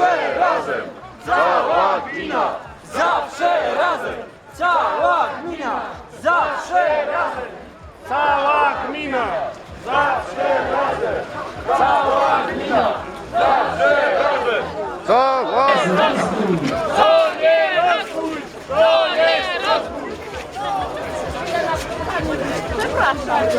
zawsze razem! Cała gmina! Zawsze razem! Cała gmina! Zawsze razem! Cała gmina! Zawsze razem! Cała gmina! Zawsze razem! Cała gmina!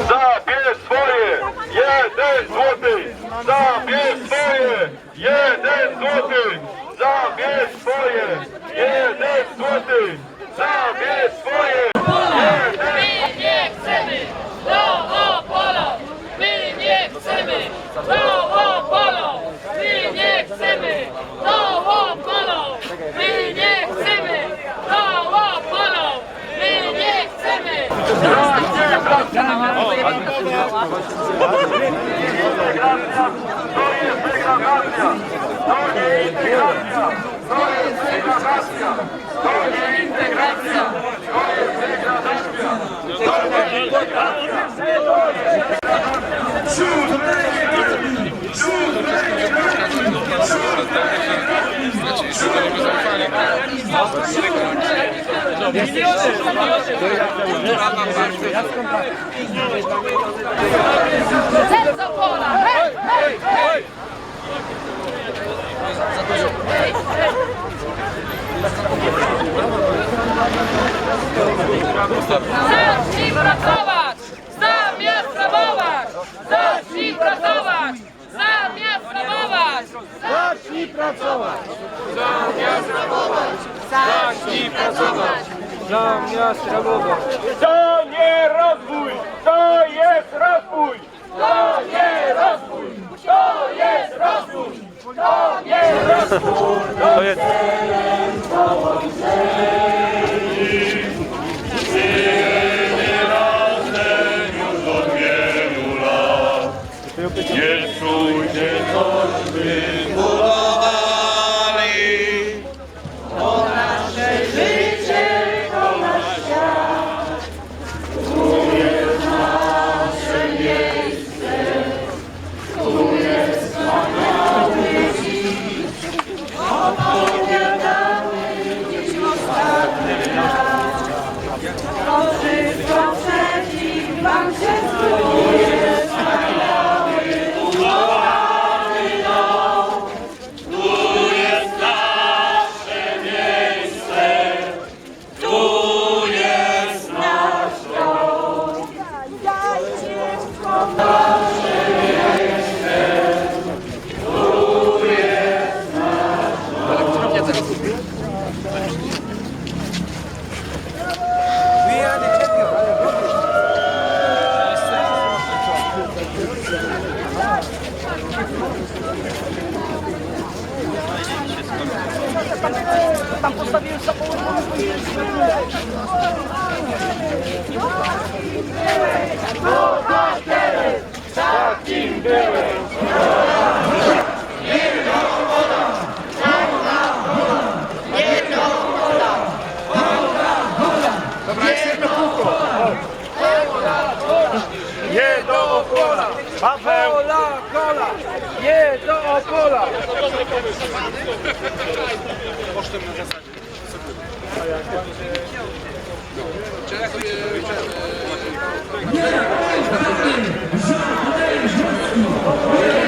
Zabierz swoje! Jeden złoty! Zabierz swoje! Jeden złoty! Zabierz swoje! Jeden złoty! Zabierz swoje! My nie chcemy do Opolu! My nie chcemy do Opolu! My nie chcemy do Opolu! My nie chcemy do Opolu! My nie chcemy! To jest degradacja! To nie integracja! To jest degradacja! To nie integracja! To jest degradacja! To nie integracja! Siódme Let's Opola! Hej, hej, hej! Zacznij pracować! Zamiast rabować! Zacznij pracować! Zamiast rabować! Zacznij pracować! Zacznij pracować! Zamiast rabować! To nie rozwój! To jest rozwój! To nie rozwój! To jest rozwój! To nie rozwój! To jest... Nie czujcie choćby Nie do opola! Paweł! Kola, kola, nie do opola. Wszystkie Yeah.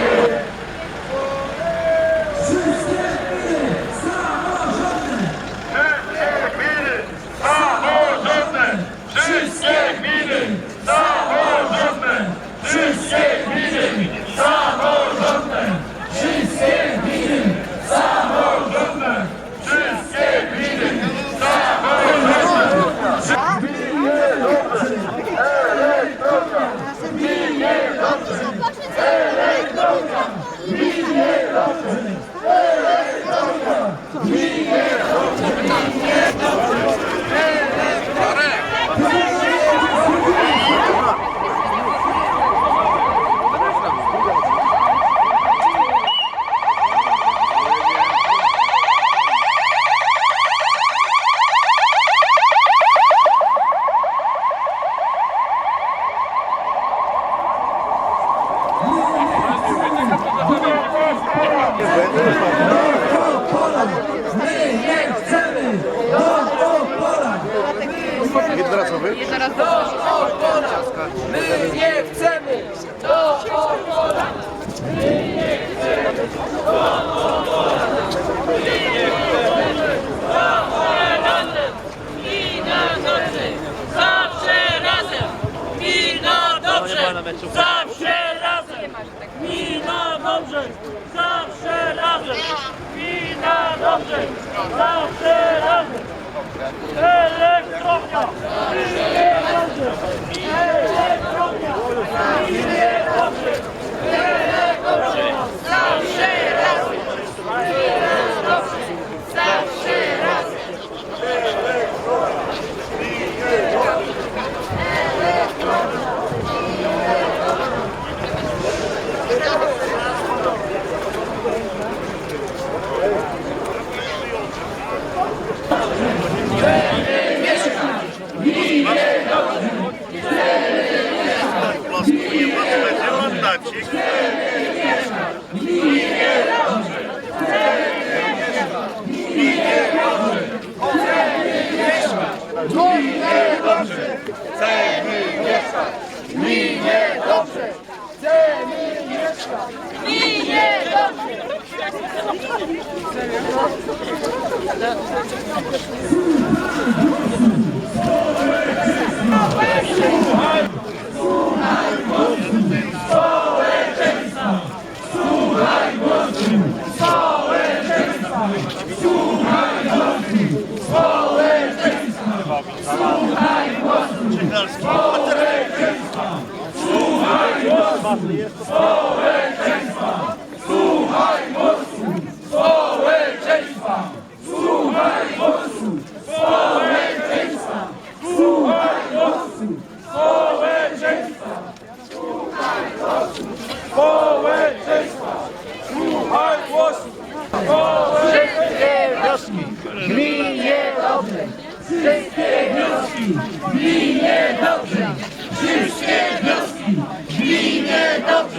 Gmina dobrze! Zawsze razem! Elektrownia! Gminie dobrze! Elektrownia! Gminie dobrze! Elektrownia! Zawsze razem! Zawsze razem! Plaskuje was będzie mandacik. Gminie dobrze! Społeczeństwa! Słuchaj głosu!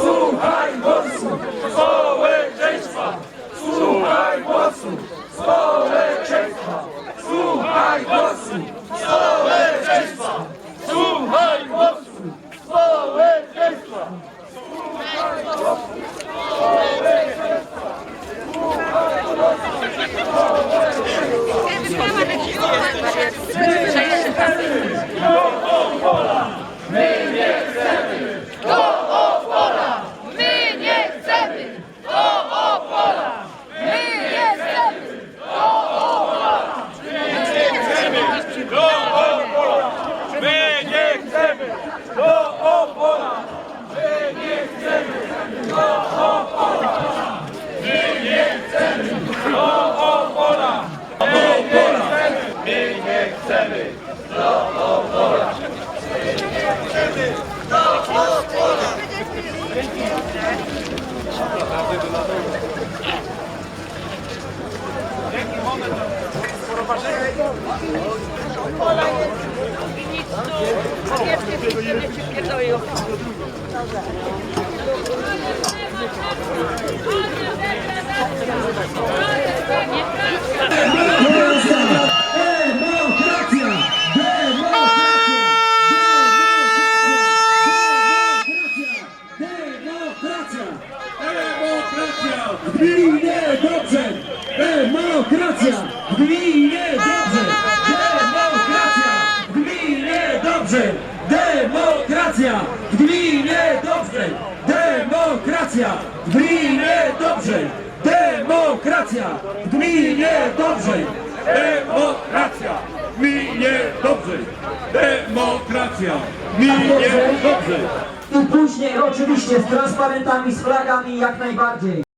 Słuchaj głosu! Społeczeństwa! Słuchaj głosu! Społeczeństwa! Słuchaj głosu! Społeczeństwa! Słuchaj głosu! Społeczeństwa! My nie chcemy do Opola! My nie chcemy do Opola! My nie chcemy do Opola! My nie chcemy do Opola! My nie chcemy do Opola! My nie chcemy! My nie chcemy do Opola! Demokracja! Demokracja! Demokracja! W gminie dobrze! Demokracja! W gminie Demokracja! Gminie dobrze! Demokracja! Minie dobrze! Demokracja! Minie dobrze! I później oczywiście z transparentami, z flagami jak najbardziej.